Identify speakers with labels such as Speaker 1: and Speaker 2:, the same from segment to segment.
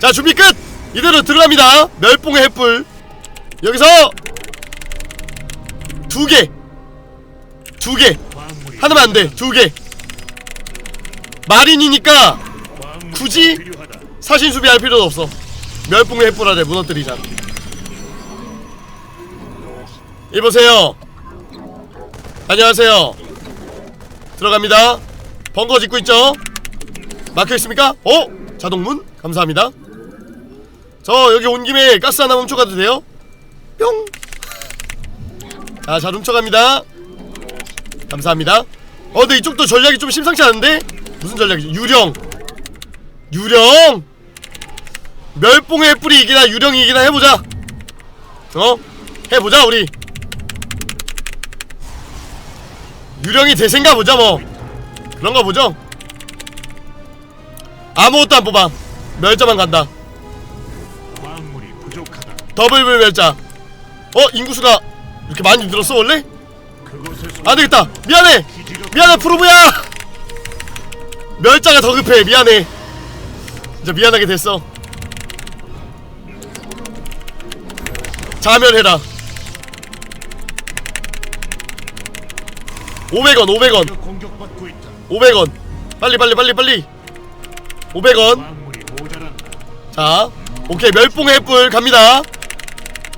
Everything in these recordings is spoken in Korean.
Speaker 1: 자 준비 끝! 이대로 들어갑니다. 멸봉의 횃불. 여기서 두 개 두개.
Speaker 2: 광물이
Speaker 1: 하나면 안돼. 두개. 마린이니까 굳이?
Speaker 2: 더 필요하다.
Speaker 1: 사신 수비 할 필요도 없어. 멸봉의 횃불 아래 무너뜨리자. 이보세요. 안녕하세요. 들어갑니다. 벙커 짓고 있죠? 막혀 있습니까? 어? 자동문? 감사합니다 저 여기 온 김에 가스 하나 훔쳐가도 돼요? 뿅! 자, 잘 훔쳐갑니다 감사합니다 어 근데 이쪽도 전략이 좀 심상치 않은데? 무슨 전략이지? 유령 유령! 멸봉의 뿌리 이기나 유령이 이기나 해보자 어? 해보자 우리 유령이 대생가 보자 뭐 그런가 보죠 아무것도 안 뽑아 멸자만 간다. 더블블 멸자. 어? 인구수가 이렇게 많이 늘었어 원래? 안되겠다. 미안해. 미안해 프로브야. 멸자가 더 급해. 미안해. 진짜 미안하게 됐어. 자멸해라. 500원 500원
Speaker 2: 기지가 공격받고 있다.
Speaker 1: 500원. 빨리 빨리 빨리 빨리. 500원.
Speaker 2: 광물이 모자란다.
Speaker 1: 자 오케이. 멸봉의 횃불 갑니다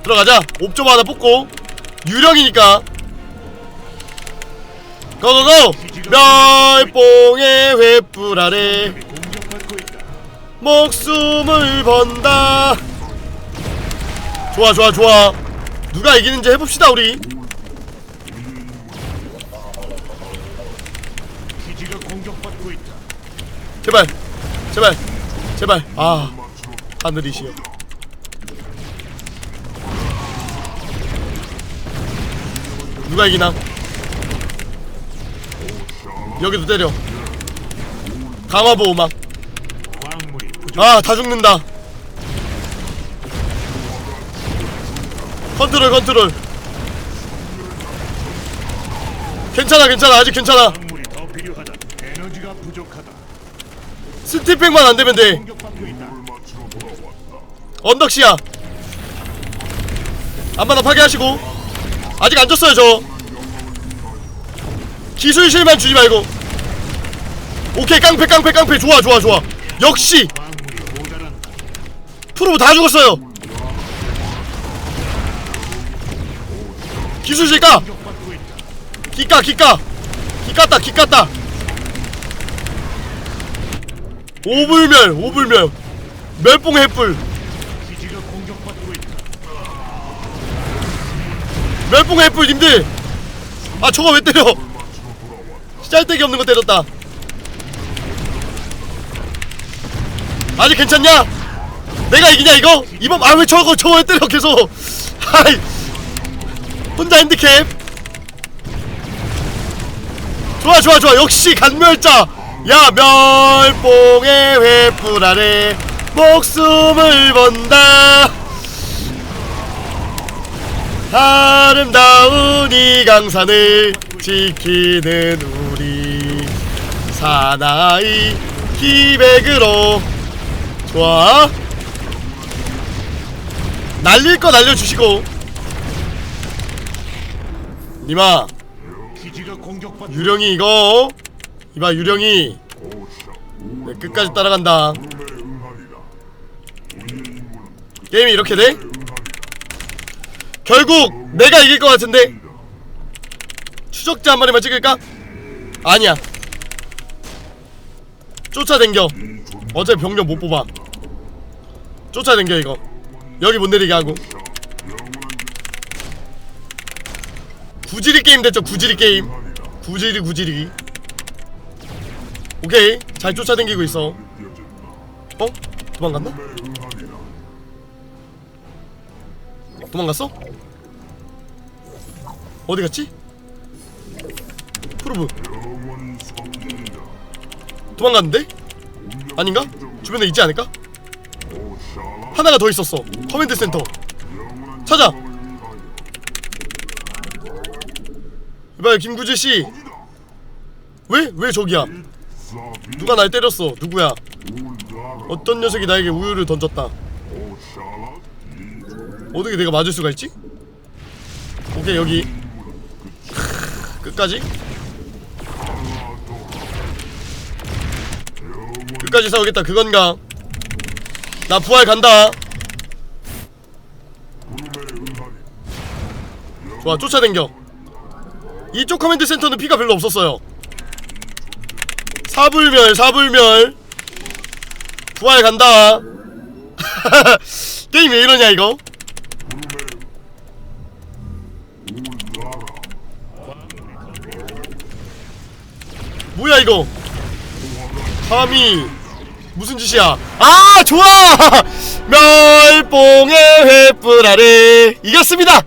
Speaker 1: 들어가자. 옵저버 하나 뽑고. 유령이니까. 고고고! 멸봉의 횃불 아래. 목숨을 번다. 좋아 좋아 좋아. 누가 이기는지 해봅시다 우리. 제발. 제발. 제발. 아 하늘이시여 누가 이기나? 여기도 때려. 강화보호막. 아 다 죽는다. 컨트롤 컨트롤. 괜찮아 괜찮아. 아직 괜찮아.
Speaker 2: 부족하다.
Speaker 1: 스티팩만 안 되면 돼. 언덕시야. 안마나 파괴하시고 아직 안 졌어요 저. 기술 실만 주지 말고. 오케이 깡패 깡패 깡패. 좋아 좋아 좋아. 역시. 프로브 다 죽었어요. 기술 실 까?
Speaker 2: 공격받고 있다.
Speaker 1: 기까 기까. 기깠다 기깠다. 오불멸 오불멸. 멸봉 횃불 멸봉 횃불 님들! 아 저거 왜 때려? 짤데기 없는 거 때렸다. 아직 괜찮냐? 내가 이기냐 이거? 이번 아왜 저거 저거 왜 때려 계속? 아이! 혼자 핸디캡! 좋아 좋아 좋아. 역시 간멸자! 야 멸봉의 횃불 아래 목숨을 번다 아름다운 이 강산을 지키는 우리 사나이 기백으로. 좋아. 날릴 거 날려주시고. 니마 유령이 이거 이봐 유령이. 네, 끝까지 따라간다. 게임이 이렇게 돼? 결국 내가 이길 것 같은데? 추적자 한 마리만 찍을까? 아니야. 쫓아댕겨. 어차피 병력 못 뽑아. 쫓아댕겨 이거. 여기 못 내리게 하고. 구지리 게임 됐죠 구지리 게임. 구지리 구지리 오케이. 잘 쫓아댕기고 있어. 어? 도망갔나? 도망갔어? 어디 갔지? 프로브 도망갔는데? 아닌가? 주변에 있지 않을까? 하나가 더 있었어 커맨드 센터 찾아 이봐요 김구지씨 왜? 왜 저기야 누가 날 때렸어 누구야 어떤 녀석이 나에게 우유를 던졌다 어떻게 내가 맞을 수가 있지? 오케이 여기. 끝까지? 끝까지 싸우겠다 그건가 나 부활 간다. 좋아 쫓아댕겨. 이쪽 커맨드 센터는 피가 별로 없었어요. 사불멸 사불멸. 부활 간다. 게임 왜 이러냐 이거 뭐야 이거? 감히 무슨 짓이야? 아 좋아! 멸봉의 횃불 아래 이겼습니다